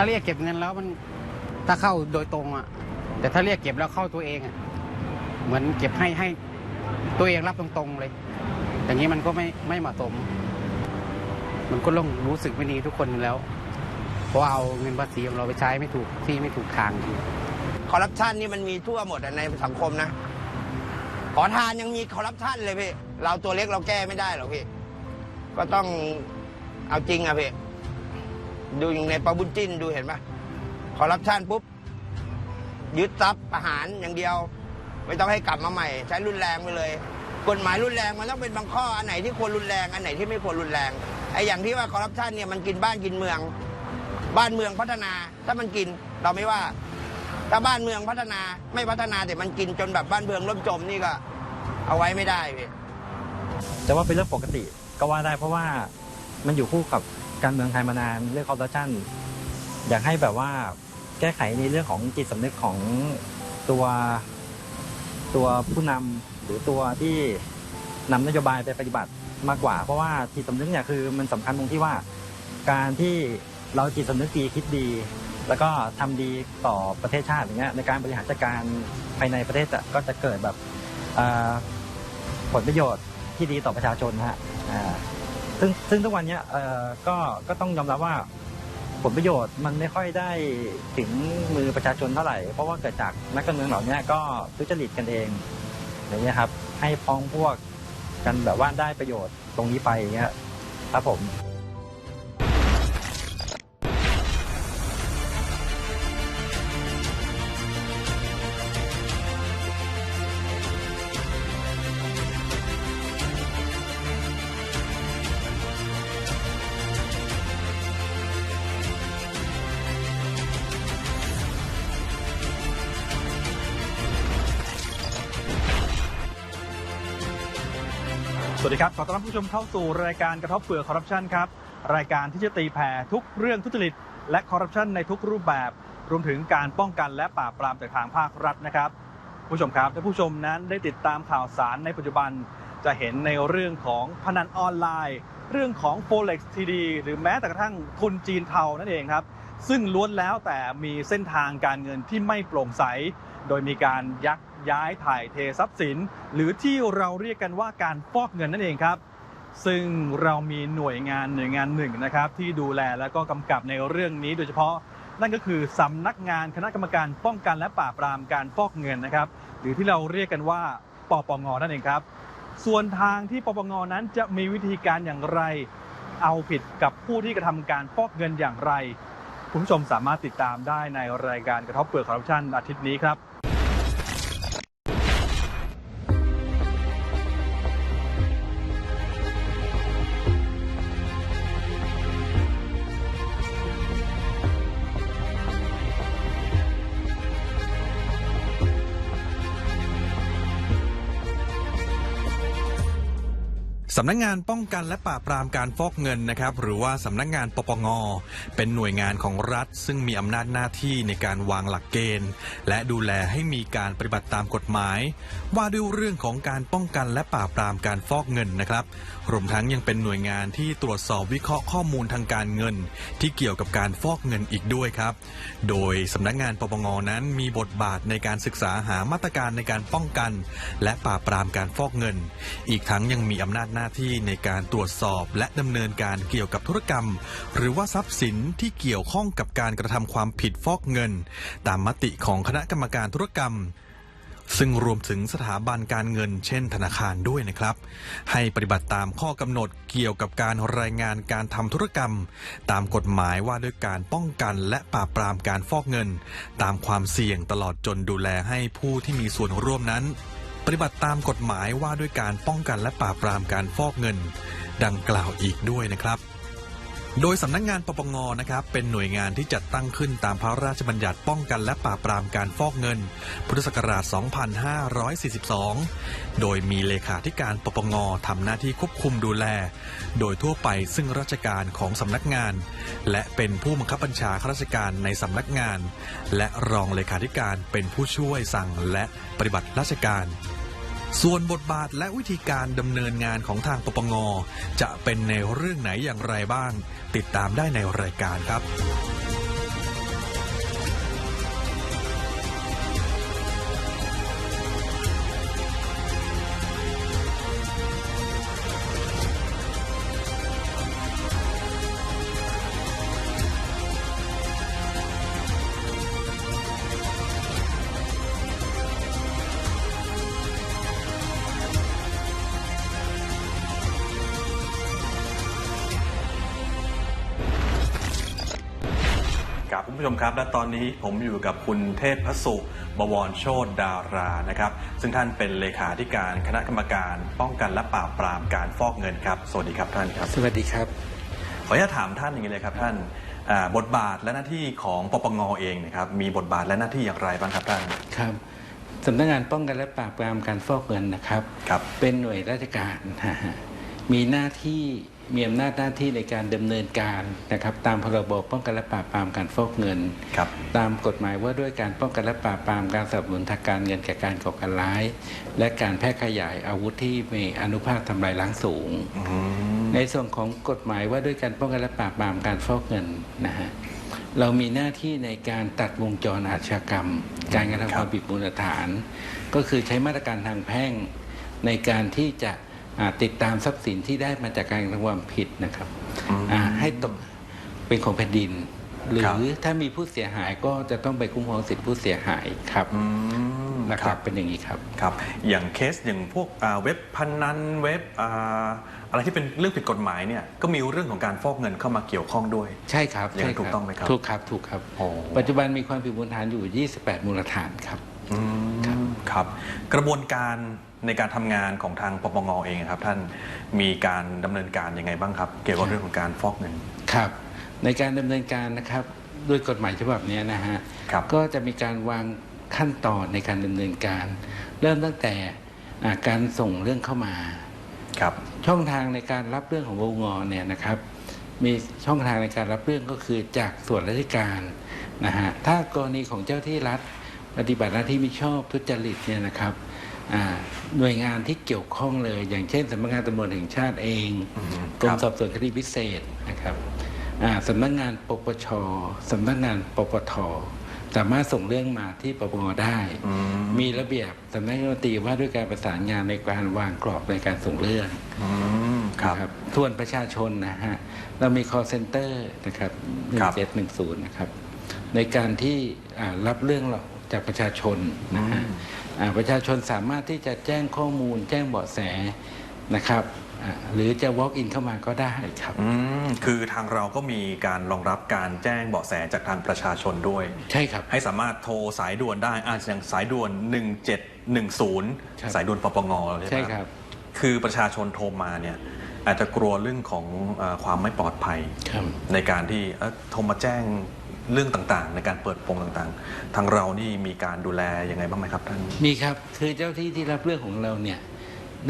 ถ้าเรียกเก็บเงินแล้วมันถ้าเข้าโดยตรงอะ แต่ถ้าเรียกเก็บแล้วเข้าตัวเองอะเหมือนเก็บให้ให้ตัวเองรับตรงๆเลย อย่างนี้มันก็ไม่ไม่เหมาะสม มันก็ต้องรู้สึกไม่ดีทุกคนแล้ว เพราะเอาเงินภาษีของเราไปใช้ไม่ถูกที่ไม่ถูกทางคอร์รัปชันนี่มันมีทั่วหมดในสังคมนะขอทานยังมีคอร์รัปชันเลยพี่ เราตัวเล็กเราแก้ไม่ได้หรอกพี่ ก็ต้องเอาจริงอะพี่ ดูอย่างในปาบุญจิ้นดูเห็นปะคอรัปชันปุ๊บ ยึดทรัพย์ประหารอย่างเดียว ไม่ต้องให้กลับมาใหม่ ใช้รุนแรงไปเลย กฎหมายรุนแรงมันต้องเป็นบางข้ออันไหนที่ควรรุนแรงอันไหนที่ไม่ควรรุนแรงไอ้อย่างที่ว่าคอร์รัปชันเนี่ยมันกินบ้านกินเมือง บ้านเมืองพัฒนา ถ้ามันกินเราไม่ว่า ถ้าบ้านเมืองพัฒนาไม่พัฒนาแต่มันกินจนแบบบ้านเมืองล่มจมนี่ก็เอาไว้ไม่ได้พี่จะว่าเป็นเรื่องปกติก็ว่าได้เพราะว่ามันอยู่คู่กับ การเมืองไทยมานานเรื่องคอร์รัปชันอยากให้แบบว่าแก้ไขในเรื่องของจิตสำนึกของตัวตัวผู้นำหรือตัวที่นำนโยบายไปปฏิบัติมากกว่า เพราะว่าจิตสำนึกเนี่ยคือมันสำคัญตรงที่ว่า การที่เราจิตสำนึกดีคิดดี แล้วก็ทำดีต่อประเทศชาติอย่างเงี้ยในการบริหารจัดการภายในประเทศอะก็จะเกิดแบบเอ่อผลประโยชน์ที่ดีต่อประชาชนนะฮะอ่า ซึ่งซึ่งทุกวันเนี้ยเอ่อก็ก็ต้องยอมรับว่า ผลประโยชน์มันไม่ค่อยได้ถึงมือประชาชนเท่าไหร่ เพราะว่าเกิดจากนักการเมืองเหล่านี้ก็ทุจริตกันเองอย่างเงี้ยครับ ให้พ้องพวกกันแบบว่าได้ประโยชน์ตรงนี้ไปอย่างเงี้ยครับผม ครับขอต้อนรับผู้ชมเข้าสู่รายการกระทบเปลือกคอร์รัปชันครับ รายการที่จะตีแผ่ทุกเรื่องทุจริต และคอร์รัปชันในทุกรูปแบบ รวมถึงการป้องกันและปราบปรามจากทางภาครัฐนะครับ ผู้ชมครับถ้าผู้ชมนั้นได้ติดตามข่าวสารในปัจจุบัน จะเห็นในเรื่องของพนันออนไลน์ เรื่องของ Forex TD หรือแม้แต่กระทั่งทุนจีนเทานั่นเองครับ ซึ่งล้วนแล้วแต่มีเส้นทางการเงินที่ไม่โปร่งใส โดยมีการยัก ย้ายถ่ายเททรัพย์สิน หรือที่เราเรียกกันว่าการฟอกเงินนั่นเองครับ ซึ่งเรามีหน่วยงานหน่วยงานหนึ่งนะครับ ที่ดูแลและก็กำกับในเรื่องนี้โดยเฉพาะนั่นก็คือสำนักงานคณะกรรมการป้องกันและปราบปรามการฟอกเงินนะครับ หรือที่เราเรียกกันว่าปปงนั่นเองครับ ส่วนทางที่ปปงนั้นจะมีวิธีการอย่างไร เอาผิดกับผู้ที่กระทำการฟอกเงินอย่างไรคุณผู้ชมสามารถติดตามได้ในรายการกระทบเปลือกคอร์รัปชันอาทิตย์นี้ครับ สำนักงานป้องกันและปราบปรามการฟอกเงินนะครับ หรือว่าสำนักงานปปง เป็นหน่วยงานของรัฐ ซึ่งมีอำนาจหน้าที่ในการวางหลักเกณฑ์ และดูแลให้มีการปฏิบัติตามกฎหมาย ว่าด้วยเรื่องของการป้องกันและปราบปรามการฟอกเงินนะครับรวมทั้งยังเป็นหน่วยงานที่ตรวจสอบวิเคราะห์ข้อมูลทางการเงิน ที่เกี่ยวกับการฟอกเงินอีกด้วยครับ โดยสำนักงานปปงนั้นมีบทบาทในการศึกษาหามาตรการในการป้องกัน และปราบปรามการฟอกเงิน อีกทั้งยังมีอำนาจหน้าที่ในการตรวจสอบและดำเนินการเกี่ยวกับธุรกรรม หรือว่าทรัพย์สินที่เกี่ยวข้องกับการกระทำความผิดฟอกเงิน ตามมติของคณะกรรมการธุรกรรมซึ่งรวมถึงสถาบันการเงินเช่นธนาคารด้วยนะครับ ให้ปฏิบัติตามข้อกำหนดเกี่ยวกับการรายงานการทำธุรกรรม ตามกฎหมายว่าด้วยการป้องกันและปราบปรามการฟอกเงิน ตามความเสี่ยงตลอดจนดูแลให้ผู้ที่มีส่วนร่วมนั้น ปฏิบัติตามกฎหมายว่าด้วยการป้องกันและปราบปรามการฟอกเงิน ดังกล่าวอีกด้วยนะครับ โดยสำนักงงานปปงนะครับเป็นหน่วยงานที่จัดตั้งขึ้นตามพระราชบัญญัติป้องกันและปราบปรามการฟอกเงิน พุทธศักราช 2542 โดยมีเลขาธิการปปงทำหน้าที่ควบคุมดูแล โดยทั่วไปซึ่งราชการของสำนักงาน และเป็นผู้บังคับบัญชาข้าราชการในสำนักงาน และรองเลขาธิการเป็นผู้ช่วยสั่งและปฏิบัติราชการ ส่วนบทบาทและวิธีการดำเนินงานของทางปปง จะเป็นในเรื่องไหนอย่างไรบ้าง ติดตามได้ในรายการครับ ผู้ชมครับ และตอนนี้ผมอยู่กับคุณเทพพสุบวรโชตดารานะครับ ซึ่งท่านเป็นเลขาธิการคณะกรรมการ ป้องกันและปราบปรามการฟอกเงินครับ สวัสดีครับท่านครับ สวัสดีครับ ขออนุญาตถามท่านอย่างนี้เลยครับท่านอ่าบทบาทและหน้าที่ของปปงเองนะครับมีบทบาทและหน้าที่อย่างไรบ้างครับท่านครับสำนักงานป้องกันและปราบปรามการฟอกเงินนะครับครับเป็นหน่วยราชการนะฮะมีหน้าที่ มีอำนาจหน้าที่ในการดำเนินการนะครับตามพรบป้องกันและปราบปรามการฟอกเงิน ครับ ตามกฎหมายว่าด้วยการป้องกันและปราบปรามการสนับสนุนทางการเงินแก่การก่อการร้าย และการแพร่ขยายอาวุธที่มีอนุภาคทำลายล้างสูงอืมในส่วนของกฎหมายว่าด้วยการป้องกันและปราบปรามการฟอกเงินนะฮะเรามีหน้าที่ในการตัดวงจรอาชญากรรม การกระทำความผิดมูลฐาน ก็คือใช้มาตรการทางแพ่งในการที่จะอ่า ติดตามทรัพย์สินที่ได้มาจากการกระทำความผิดนะครับอืมอ่าให้ตกเป็นของแผ่นดิน หรืครับอถ้ามีผู้เสียหายก็จะต้องไปคุ้มครองสิทธิผู้เสียหายครับอืมนะคครัรับบเป็นอย่างนี้ครับครับ อย่างเคสอย่างพวกอ่าเว็บพนันเว็บอ่าอะไรที่เป็นเรื่องผิดกฎหมายเนี่ยก็มีเรื่องของการฟอกเงินเข้ามาเกี่ยวข้องด้วย ใช่ครับอย่างนั้นใช่ถูกต้องไหมครับถูกครับถูกครับโอ้ปัจจุบันมีความผิดมูลฐานอยู่ 28 มูลฐานครับอืม ครับกระบวนการในการทำงานของทางปปงเองครับท่านมีการดำเนินการยังไงบ้างครับ เกี่ยวกับเรื่องของการฟอกเงินครับในการดำเนินการนะครับด้วยกฎหมายฉบับนี้นะฮะครับก็จะมีการวางขั้นตอนในการดำเนินการ เริ่มตั้งแต่อ่าการส่งเรื่องเข้ามาครับช่องทางในการรับเรื่องของวงอเนี่ยนะครับ มีช่องทางในการรับเรื่องก็คือจากส่วนราชการนะฮะถ้ากรณีของเจ้าที่รัฐ ปฏิบัติหน้าที่มิชอบทุจริตเนี่ยนะครับอ่าหน่วยงานที่เกี่ยวข้องเลย อย่างเช่นสำนักงานตำรวจแห่งชาติเองอืมกรมครับสอบสวนคดีพิเศษนะครับอ่าสำนักงานปปชสำนักงานปปทสามารถส่งเรื่องมาที่ปปงได้อืมมีระเบียบสำนักงานรัฐมนตรีว่าด้วยการประสานงานในการวางกรอบในการส่งเรื่องอืมครับนะครับส่วนประชาชนนะฮะเรามี call center นะครับครับ1710 นะครับ ในการที่อ่ารับเรื่องเรา จากประชาชนนะฮะอ่าประชาชนสามารถที่จะแจ้งข้อมูล แจ้งเบาะแสนะครับอ่าหรือจะ walk in เข้ามาก็ได้ครับอืมคือทางเราก็มีการรองรับการแจ้งเบาะแสจากทางประชาชนด้วย ใช่ครับ ให้สามารถโทรสายด่วนได้อาจอย่างสายด่วนครับ1710 สายด่วนปปงใช่ไหมใช่ครับ คือประชาชนโทรมาเนี่ยอาจจะกลัวเรื่องของเออความไม่ปลอดภัยครับในการที่เอ้อโทรมาแจ้ง เรื่องต่างๆ ในการเปิดโปงต่างๆ ทางเรานี่มีการดูแลยังไงบ้างไหมครับท่าน มีครับ คือเจ้าที่ที่รับเรื่องของเราเนี่ย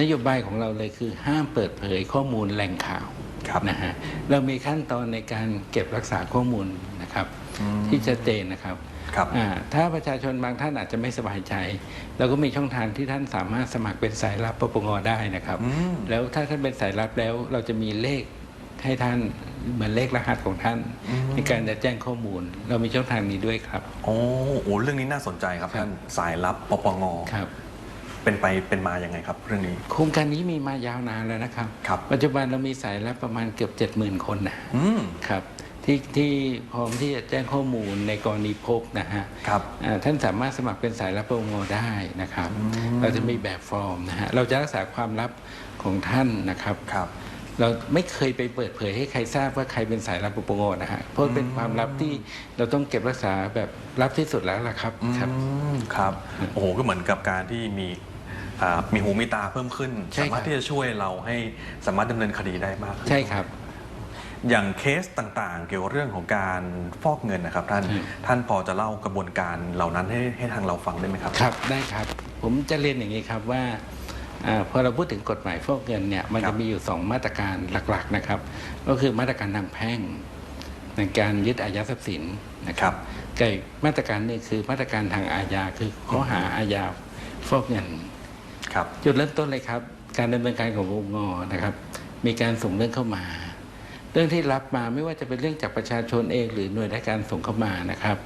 นโยบายของเราเลยคือห้ามเปิดเผยข้อมูลแหล่งข่าวครับนะฮะเรามีขั้นตอนในการเก็บรักษาข้อมูลนะครับอืมที่ชัดเจนนะครับครับอ่าถ้าประชาชนบางท่านอาจจะไม่สบายใจเราก็มีช่องทางที่ท่านสามารถสมัครเป็นสายลับปปงได้นะครับอืมแล้วถ้าท่านเป็นสายลับแล้วเราจะมีเลข ให้ท่านเหมือนเลขรหัสของท่าน ในการจะแจ้งข้อมูล เรามีช่องทางนี้ด้วยครับโอ้โหเรื่องนี้น่าสนใจครับครับท่านสายลับปปงครับเป็นไปเป็นมาอย่างไงครับ เรื่องนี้ โครงการนี้มีมายาวนานแล้วนะครับครับปัจจุบันเรามีสายลับประมาณเกือบ 70,000 คนนะอืมครับที่ที่พร้อมที่จะแจ้งข้อมูลในกรณีพบนะฮะครับอ่าท่านสามารถสมัครเป็นสายลับปงได้นะครับ เราจะมีแบบฟอร์มนะฮะเราจะรักษาความลับของท่านนะครับครับ เราไม่เคยไปเปิดเผยให้ใครทราบว่าใครเป็นสายลับปปงนะฮะเพราะเป็นความลับที่เราต้องเก็บรักษาแบบลับที่สุดแล้วล่ะครับครับอืมครับโอ้โหก็เหมือนกับการที่มีอ่ามีหูมีตาเพิ่มขึ้นใช่ครับสามารถที่จะช่วยเราให้สามารถดำเนินคดีได้มากขึ้นใช่ครับ อย่างเคสต่างๆ เกี่ยวกับเรื่องของการฟอกเงินนะครับ ท่านอืมท่านพอจะเล่ากระบวนการเหล่านั้นให้ให้ทางเราฟังได้ไหมครับครับ ได้ครับ ผมจะเรียนอย่างนี้ครับว่าอา พอเราพูดถึงกฎหมายฟอกเงินเนี่ยมันครัจะบมีอยู่ 2 มาตรการหลักๆนะครับ ก็คือมาตรการทางแพ่งในการยึดอายัดทรัพย์สินนะครับกับอีกมาตรการหนึงคือมาตรการทางอาญาคือข้อหาอาญาฟอกเงินครับจุดเริ่มต้นเลยครับ การดำเนินการขององค์งนะครับ มีการส่งเรื่องเข้ามา เรื่องที่รับมาไม่ว่าจะเป็นเรื่องจากประชาชนเอง หรือหน่วยราชการส่งเข้ามานะครับ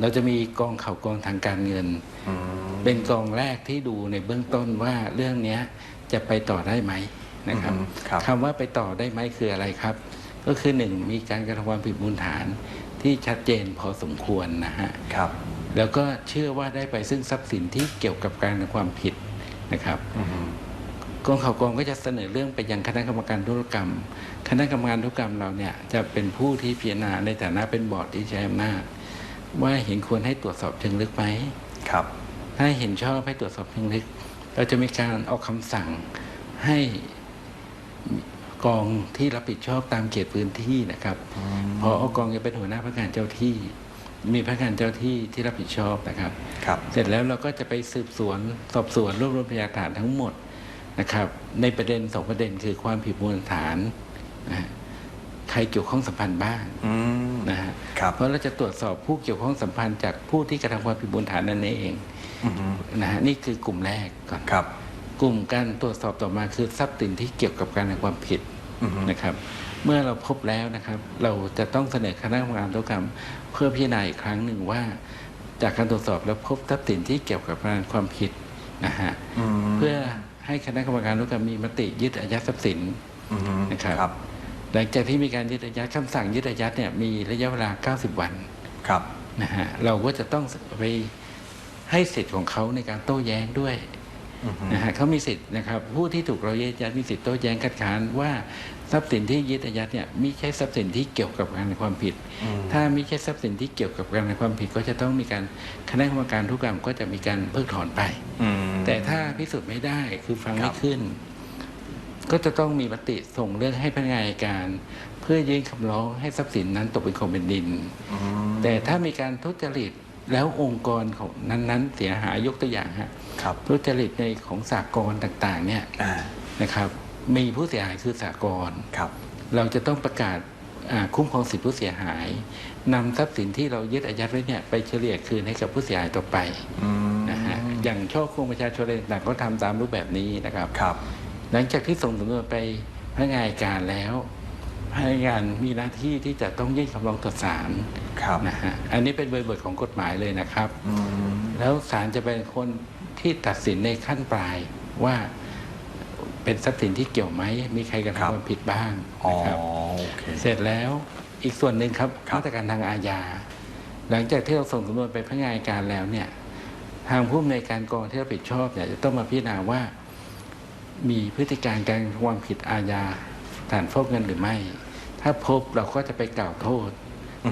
เราจะมีกองข่าวกองทางการเงินอืมเป็นกองแรกที่ดูในเบื้องต้นว่าเรื่องเนี้ยจะไปต่อได้ไหมนะครับอืมครับคำว่าไปต่อได้ไหมคืออะไรครับ ก็คือหนึ่งมีการกระทำความผิดมูลฐานที่ชัดเจนพอสมควรนะฮะครับแล้วก็เชื่อว่าได้ไปซึ่งทรัพย์สินที่เกี่ยวกับการกระทำความผิดนะครับอืมกรมข่าวกรองก็จะเสนอเรื่องไปยังคณะกรรมการธุรกรรม คณะกรรมการธุรกรรมเราเนี่ยจะเป็นผู้ที่พิจารณาในฐานะเป็นบอร์ดที่ใช้อำนาจ ว่าเห็นควรให้ตรวจสอบเชิงลึกไหมครับ ถ้าเห็นชอบให้ตรวจสอบเชิงลึก เราจะมีการออกคำสั่งให้กองที่รับผิดชอบตามเขตพื้นที่นะครับพออกองจะเป็นหัวหน้าพนักงานเจ้าที่ มีพนักงานเจ้าที่ที่รับผิดชอบนะครับครับ เสร็จแล้วเราก็จะไปสืบสวนสอบสวนรวบรวมพยานฐานทั้งหมดนะครับ ในประเด็นสองประเด็นคือความผิดมูลฐานนะฮะ ใครเกี่ยวข้องสัมพันธ์บ้างอืมนะฮะครับเพราะเราจะตรวจสอบผู้เกี่ยวข้องสัมพันธ์จากผู้ที่กระทำความผิดมูลฐานนั่นเองอืมนะฮะนี่คือกลุ่มแรกก่อนครับ กลุ่มการตรวจสอบต่อมาคือทรัพย์สินที่เกี่ยวกับการกระทำความผิดอืมนะครับ เมื่อเราพบแล้วนะครับ เราจะต้องเสนอคณะกรรมการธุรกรรม เพื่อพิจารณาอีกครั้งหนึ่งว่า จากการตรวจสอบแล้วพบทรัพย์สินที่เกี่ยวกับการกระทำความผิดนะฮะอืมเพื่อให้คณะกรรมการธุรกรรมมีมติยึดอายัดทรัพย์สินอืมนะครับ ครับ หลังจากที่มีการยึดอายัดคำสั่งยึดอายัดเนี่ยมีระยะเวลา 90 วันครับนะฮะเราก็จะต้องไปให้สิทธิ์ของเขาในการโต้แย้งด้วยอืมนะฮะเขามีสิทธิ์นะครับผู้ที่ถูกเรายึดอายัดมีสิทธิ์โต้แย้งคัดค้านว่าทรัพย์สินที่ยึดอายัดเนี่ยไม่ใช่ทรัพย์สินที่เกี่ยวกับการกระทำความผิดอืมถ้าไม่ใช่ทรัพย์สินที่เกี่ยวกับการกระทำความผิด ก็จะต้องมีการคณะกรรมการทุกกรรมก็จะมีการเพิกถอนไปอืมแต่ถ้าพิสูจน์ไม่ได้คือฟังครัไม่บขึ้น ก็จะต้องมีมติส่งเรื่องให้พนักงานอัยการ เพื่อยื่นคำร้องให้ทรัพย์สินนั้นตกเป็นของแผ่นดินอืมแต่ถ้ามีการทุจริตแล้วองค์กรของนั้นๆ เสียหายยกตัวอย่างฮะครับทุจริตในของสากลต่างๆเนี่ยอ่านะครับมีผู้เสียหายคือสากลครับ เราจะต้องประกาศอ่าคุ้มครองสิทธิผู้เสียหายนำทรัพย์สินที่เรายึดอายัดไว้เนี่ยไปเฉลี่ยคืนให้กับผู้เสียหายต่อไปอืมนะฮะอย่างช่อโกงประชาชนอะไรต่างๆก็ทำตามรูปแบบนี้นะครับครับ หลังจากที่ส่งสำนวนไปพนักงานอัยการแล้วพนักงานมีหน้าที่ที่จะต้องยื่นคำร้องต่อศาลครับนะฮะอันนี้เป็นบริบทของกฎหมายเลยนะครับอืมแล้วศาลจะเป็นคนที่ตัดสินในขั้นปลายว่าเป็นทรัพย์สินที่เกี่ยวไหมมีใครกระครับทำความผิดบ้างอ๋อนะครับโอเคเสร็จแล้วอีกส่วนหนึ่งครับครับมาตรการทางอาญาหลังจากที่เราส่งสำนวนไปพนักงานอัยการแล้วเนี่ย ทางผู้อำนวยการกองที่รับผิดชอบเนี่ยจะต้องมาพิจารณาว่า มีพฤติการการกระทำความผิดอาญาฐานฟอกเงินหรือไม่ ถ้าพบเราก็จะไปกล่าวโทษ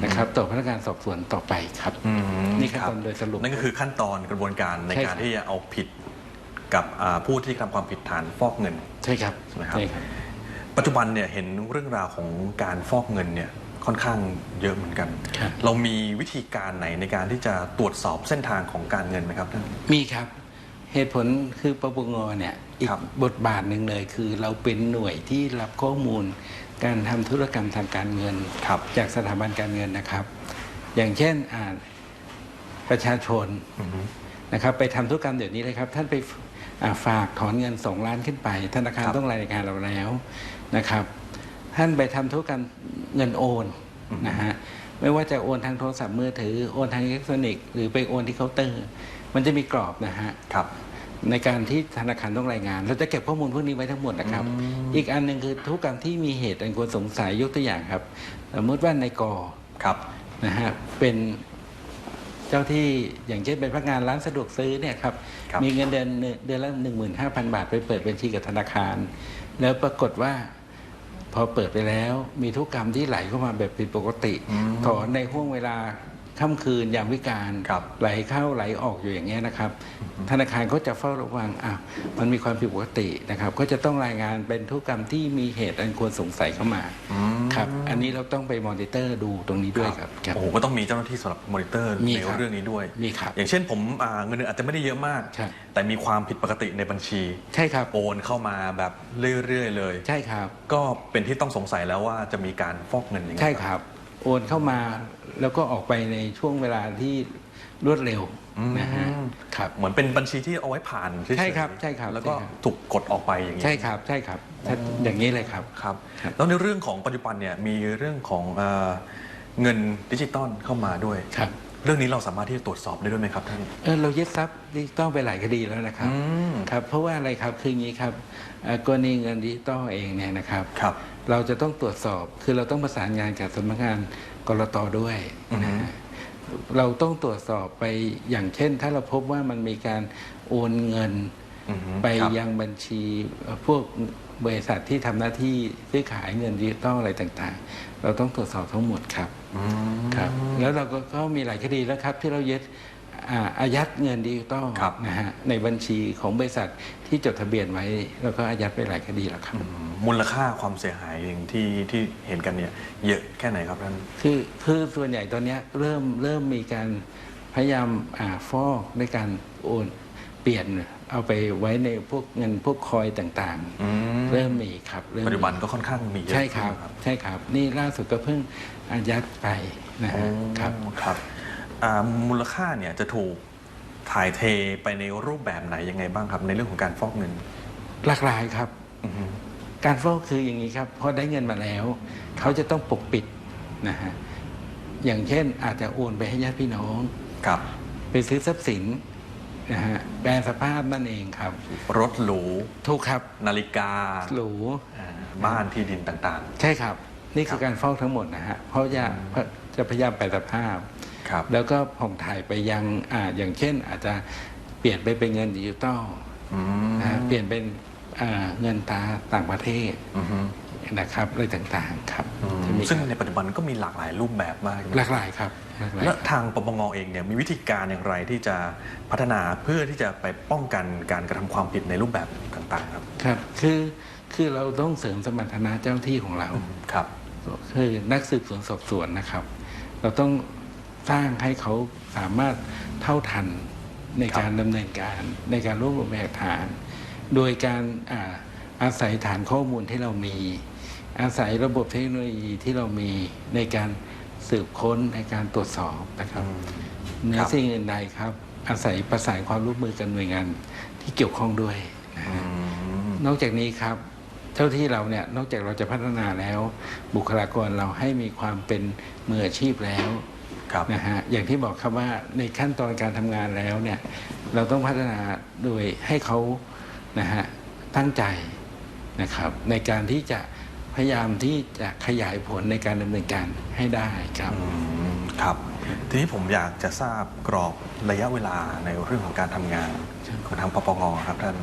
นะครับต่อพนักงานสอบสวนต่อไปครับอืมนี่ขั้นรับตอนโดยสรุปนั่นก็คือขั้นตอนกระบวนการในใช่การครับที่จะเอาผิดกับอ่าผู้ที่ทำความผิดฐานฟอกเงินใช่ครับนะครับใช่ครับ ปัจจุบันเนี่ยเห็นเรื่องราวของการฟอกเงินเนี่ยค่อนข้างเยอะเหมือนกันครับเรามีวิธีการไหนในการที่จะตรวจสอบเส้นทางของการเงินไหมครับท่านมีครับ เหตุผลคือปปงเนี่ยอีกครับบทบาทหนึ่งเลยคือเราเป็นหน่วยที่รับข้อมูลการทำธุรกรรมทางการเงินครับจากสถาบันการเงินนะครับ อย่างเช่นอ่าประชาชนอือฮึนะครับ ไปทำธุรกรรมเดี๋ยวนี้เลยครับ ท่านไปอ่าฝากถอนเงินสองล้านขึ้นไป ธนาคารครับต้องรายงานเราแล้วนะครับ ท่านไปทำธุรกรรมเงินโอนอือฮึนะฮะไม่ว่าจะโอนทางโทรศัพท์มือถือโอนทางอิเล็กทรอนิกส์หรือไปโอนที่เคาน์เตอร์ มันจะมีกรอบนะฮะครับ ในการที่ธนาคารต้องรายงาน เราจะเก็บข้อมูลพวกนี้ไว้ทั้งหมดนะครับอืมอีกอันหนึ่งคือทุกกรรมที่มีเหตุอันควรสงสัยยกตัวอย่างครับ สมมติว่าในกอครับนะฮะเป็นเจ้าที่อย่างเช่นเป็นพนักงานร้านสะดวกซื้อเนี่ยครับครับมีเงินเดือนเดือนละหนึ่งหมื่นห้าพันบาท ไปเปิดบัญชีกับธนาคาร แล้วปรากฏว่าพอเปิดไปแล้ว มีทุกกรรมที่ไหลเข้ามาแบบผิดปกติอืมถอนในห่วงเวลา ค่ำคืนยามวิการครับไหลเข้าไหลออกอยู่อย่างเงี้ยนะครับ ธนาคารก็จะเฝ้าระวังอะมันมีความผิดปกตินะครับ ก็จะต้องรายงานเป็นทุกกรรมที่มีเหตุอันควรสงสัยเข้ามาอืม ครับอันนี้เราต้องไปมอนิเตอร์ดูตรงนี้ด้วยครับครับ โอ้โหก็ต้องมีเจ้าหน้าที่สำหรับมอนิเตอร์มีในครับ เรื่องนี้ด้วย มีครับ อย่างเช่นผมอ่าเงินเดือนอาจจะไม่ได้เยอะมาก ใช่ แต่มีความผิดปกติในบัญชี ใช่ครับโอนเข้ามาแบบเรื่อยๆเลย ใช่ครับ ก็เป็นที่ต้องสงสัยแล้วว่าจะมีการฟอกเงินอย่างไง ใช่ครับ โอนเข้ามาแล้วก็ออกไปในช่วงเวลาที่รวดเร็วอืมนะฮะครับเหมือนเป็นบัญชีที่เอาไว้ผ่านเฉยๆใช่ครับใช่ครับแล้วก็ใช่ครับถูกกดออกไปอย่างนี้ใช่ครับใช่ครับถ้าอย่างนี้เลยครับครับครับแล้วในเรื่องของปัจจุบันเนี่ยมีเรื่องของเอ่อเงินดิจิตอลเข้ามาด้วยครับเรื่องนี้เราสามารถที่จะตรวจสอบได้ด้วยไหมครับท่านเออเรายึดทรัพย์ดิจิตอลไปหลายคดีแล้วนะครับอืมครับเพราะว่าอะไรครับคืออย่างนี้ครับเอ่อกรณีเงินดิจิตอลเองเนี่ยนะครับครับ เราจะต้องตรวจสอบคือเราต้องประสานงานกับสำนักงานกรตด้วยนะฮะเราต้องตรวจสอบไปอย่างเช่น ถ้าเราพบว่ามันมีการโอนเงินอือฮึไปครับ ยังบัญชีเอ่อพวกบริษัทที่ทำหน้าที่ซื้อขายเงินดิจิตอลอะไรต่างๆ เราต้องตรวจสอบทั้งหมดครับ อืม ครับแล้วเราก็ก็มีหลายคดีแล้วครับที่เรายึด อ่าอายัดเงินดิจิตอลครับนะฮะในบัญชีของบริษัทที่จดทะเบียนไว้ แล้วก็อายัดไปหลายคดีแล้วครับอืมมูลค่าความเสียหายเองที่ที่เห็นกันเนี่ยเยอะแค่ไหนครับท่านคือคือส่วนใหญ่ตอนเนี้ยเริ่มเริ่มมีการพยายามอ่าฟอกด้วยการโอนเปลี่ยนเอาไปไว้ในพวกเงินพวกคอยต่างอืมๆเริ่มมีครับเริ่มปัจจุบันก็ค่อนข้างมีเยอะใช่ครับขึ้นนะใช่ครับ นี่ล่าสุดก็เพิ่งอายัดไปนะอ๋อฮะครับครับอ่า มูลค่าเนี่ยจะถูกถ่ายเทไปในรูปแบบไหนยังไงบ้างครับ ในเรื่องของการฟอกเงิน หลากหลายครับอือฮึการฟอกคืออย่างนี้ครับพอได้เงินมาแล้ว เขาจะต้องปกปิดนะฮะอย่างเช่นอาจจะโอนไปให้ญาติพี่น้องครับ ไปซื้อทรัพย์สินนะฮะแปลสภาพนั่นเองครับ รถหรูถูกครับ นาฬิกาหรูอ่าบ้านที่ดินต่างใช่ครับ นี่คืครัอบการฟอกทั้งหมดนะฮะเพราะจะจะพยายามแปลสภาพๆ ครับ แล้วก็ผ่องถ่ายไปยังอ่าอย่างเช่น อาจจะเปลี่ยนไปเป็นเงินดิจิตอลอืมนะฮะเปลี่ยนเป็นอ่าเงินตราต่างประเทศอือฮึนะครับอะไรต่างๆครับอืมจะมีซึ่งในปัจจุบันก็มีหลากหลายรูปแบบมาก หลากหลายครับหลากหลาย และครับทางปปงเองเนี่ยมีวิธีการอย่างไรที่จะพัฒนาเพื่อที่จะไปป้องกันการกระทำความผิดในรูปแบบต่างๆ ครับครับ คือ คือเราต้องเสริมสมรรถนะเจ้าหน้าที่ของเรา ครับ คือนักสืบสวนสอบสวนนะครับ เราต้อง สร้างให้เขาสามารถเท่าทันในครับการดำเนินการในการรวบรวมพยานฐาน โดยการอาอาศัยฐานข้อมูลที่เรามี อาศัยระบบเทคโนโลยีที่เรามีในการสืบค้นในการตรวจสอบนะครับเหนืคอรับสิ่งอื่นใดครับ อาศัยประสานความร่วมมือกับหน่วยงานที่เกี่ยวข้องด้วยนะอืฮะมนอกจากนี้ครับเจ้าที่เราเนี่ยนอกจากเราจะพัฒนาแล้ว บุคลากรเราให้มีความเป็นมืออาชีพแล้วครับ นะฮะอย่างที่บอกครับว่าในขั้นตอนการทำงานแล้วเนี่ยเราต้องพัฒนาโดยให้เขานะฮะตั้งใจนะครับ ในการที่จะพยายามที่จะขยายผลในการดำเนินการให้ได้ครับอืมครับ ทีนี้ผมอยากจะทราบกรอบระยะเวลาในเรื่องของการทำงานของทางปปงครับท่าน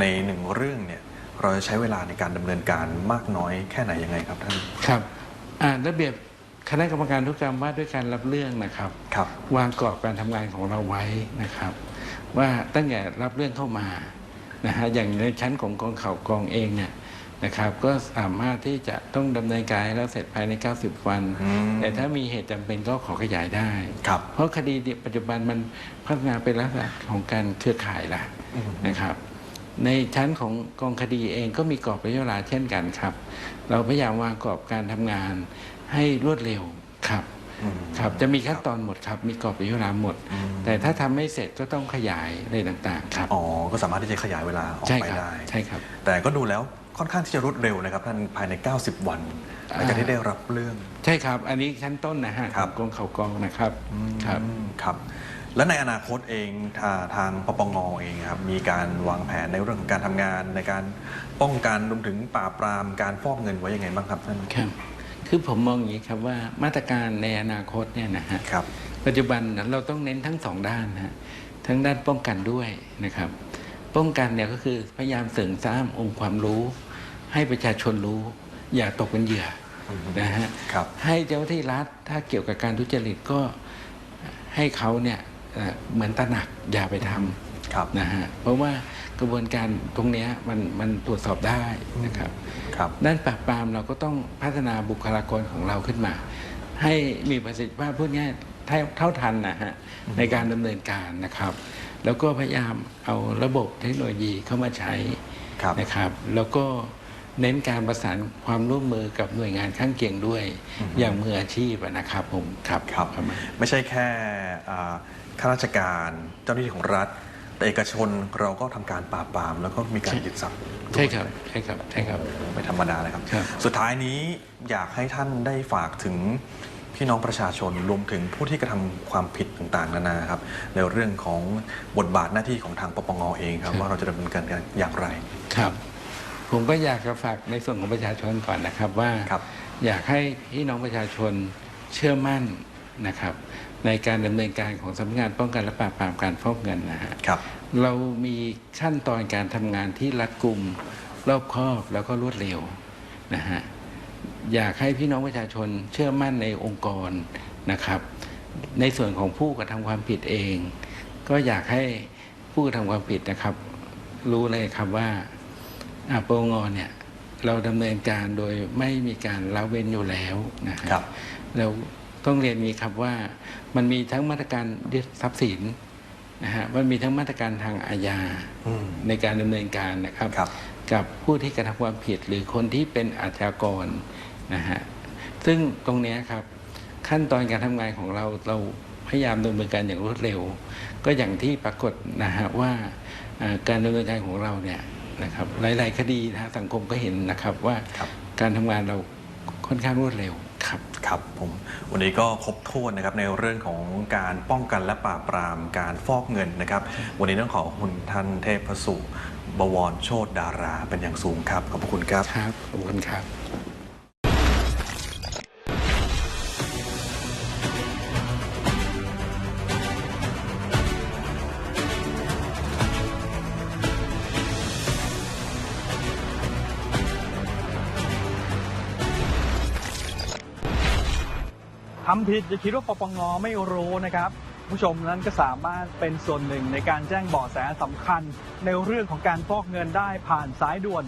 ในหนึ่งเรื่องเนี่ยเราจะใช้เวลาในการดำเนินการมากน้อยแค่ไหนยังไงครับท่านครับอ่าระเบียบ คณะกรรมการทุกกรรมว่าด้วยการรับเรื่องนะครับครับ วางกรอบการทำงานของเราไว้นะครับ ว่าตั้งแต่รับเรื่องเข้ามานะฮะอย่างในชั้นของกองข่าวกองเองเนี่ยนะครับก็สามารถที่จะต้องดำเนินการให้แล้วเสร็จภายใน 90 วันอืมแต่ถ้ามีเหตุจำเป็นก็ขอขยายได้ครับเพราะคดีปัจจุบันมันพัฒนาเป็นลักษณะของการเครือข่ายละอืมนะครับ ในชั้นของกองคดีเองก็มีกรอบระยะเวลาเช่นกันครับ เราพยายามวางกรอบการทำงาน ให้รวดเร็วครับอืมครับจะมีขั้นตอนหมดครับ มีกรอบระยะเวลาหมดอืมแต่ถ้าทำไม่เสร็จก็ต้องขยายอะไรต่างๆครับอ๋อก็สามารถที่จะขยายเวลาออกใช่ไปครับได้ใช่ครับแต่ก็ดูแล้วค่อนข้างที่จะรวดเร็วนะครับท่านภายใน 90 วันหลังจากที่ได้รับเรื่อง ใช่ครับ อันนี้ชั้นต้นนะฮะครับของกองเขากองนะครับครับอืมครับ และในอนาคตเองทาทางปปงเองครับมีการวางแผนในเรื่องของการทำงานในการป้องกันรวมถึงปราบปรามการฟอกเงินไว้ยังไงบ้างครับท่านครับ คือผมมองอย่างนี้ครับว่ามาตรการในอนาคตเนี่ยนะฮะครับปัจจุบันเราต้องเน้นทั้งสองด้านนะฮะทั้งด้านป้องกันด้วยนะครับ ป้องกันเนี่ยก็คือพยายามเสริมสร้างองค์ความรู้ ให้ประชาชนรู้ อย่าตกเป็นเหยื่ออมนะฮะครับให้เจ้าหน้าที่รัฐถ้าเกี่ยวกับการทุจริตก็ให้เขาเนี่ยเอ่อเหมือนตระหนักอย่าไปทำครับนะฮะเพราะว่า กระบวนการตรงเนี้ยมันมันตรวจสอบได้นะครับครับ ด้านปราบปรามเราก็ต้องพัฒนาบุคลากรของเราขึ้นมา ให้มีประสิทธิภาพพูดง่ายเท่าเท่าทันนะฮะในการดำเนินการนะครับ แล้วก็พยายามเอาระบบเทคโนโลยีเข้ามาใช้ครับนะครับ แล้วก็เน้นการประสานความร่วมมือกับหน่วยงานข้างเคียงด้วย อย่างมืออาชีพอะนะครับผมครับครับประมาณไม่ใช่แค่อ่าข้าราชการเจ้าหน้าที่ของรัฐ แต่เอกชนเราก็ทำการปราบปราม แล้วก็มีการใช่ยึดทรัพย์ด้วยใช่ครับใช่ครับใช่ครับไม่ธรรมดาเลยครับครับ สุดท้ายนี้อยากให้ท่านได้ฝากถึงพี่น้องประชาชนรวมถึงผู้ที่กระทำความผิดต่างๆ นานาครับในเรื่องของบทบาทหน้าที่ของทางปปงเองครับ ว่าเราจะดำเนินการกันอย่างไรครับ ผมก็อยากจะฝากในส่วนของประชาชนก่อนนะครับว่าครับอยากให้พี่น้องประชาชนเชื่อมั่นนะครับ ในการดำเนินการของสำนักงานป้องกันและปราบปรามการฟอกเงินนะฮะครับ เรามีขั้นตอนการทำงานที่รัดกุมรอบคอบแล้วก็รวดเร็วนะฮะอยากให้พี่น้องประชาชนเชื่อมั่นในองค์กรนะครับ ในส่วนของผู้กระทำความผิดเอง ก็อยากให้ผู้กระทำความผิดนะครับ รู้เลยครับว่าอาปงเนี่ยเราดำเนินการโดยไม่มีการละเว้นอยู่แล้วนะฮะครับเรา ต้องเรียนมีครับว่ามันมีทั้งมาตรการยึดทรัพย์สินนะฮะมันมีทั้งมาตรการทางอาญาอืมในการดำเนินการนะครับครับกับผู้ที่กระทำความผิดหรือคนที่เป็นอาชญากรนะฮะซึ่งตรงเนี้ยครับขั้นตอนการทำงานของเราเราพยายามดำเนินการอย่างรวดเร็ว ก็อย่างที่ปรากฏนะฮะว่าเอ่อการดำเนินการของเราเนี่ยนะครับหลาย ๆ คดีนะฮะสังคมก็เห็นนะครับว่าครับการทำงานเราค่อนข้างรวดเร็วครับ ครับผมวันนี้ก็ครบถ้วนนะครับในเรื่องของการป้องกันและปราบปรามการฟอกเงินนะครับ วันนี้ต้องขอบคุณท่านเทพสุบวรโชตดาราเป็นอย่างสูงครับ ขอบพระคุณครับ ครับ ขอบคุณครับ ทำผิดอย่าคิดว่าปปงไม่รู้นะครับผู้ชมนั้นก็สามารถเป็นส่วนหนึ่งในการแจ้งเบาะแสสำคัญ ในเรื่องของการฟอกเงินได้ผ่านสายด่วน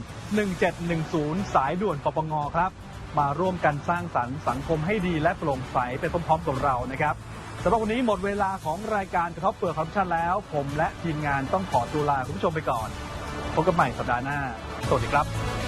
1710 สายด่วนปปงครับ มาร่วมกันสร้างสรรค์สังคมให้ดีและโปร่งใสไปพร้อมๆกับเรานะครับสำหรับวันนี้หมดเวลาของรายการกระทบเปลือกคอร์รัปชันแล้ว ผมและทีมงานต้องขอตัวลาคุณผู้ชมไปก่อนพบกันใหม่สัปดาห์หน้า สวัสดีครับ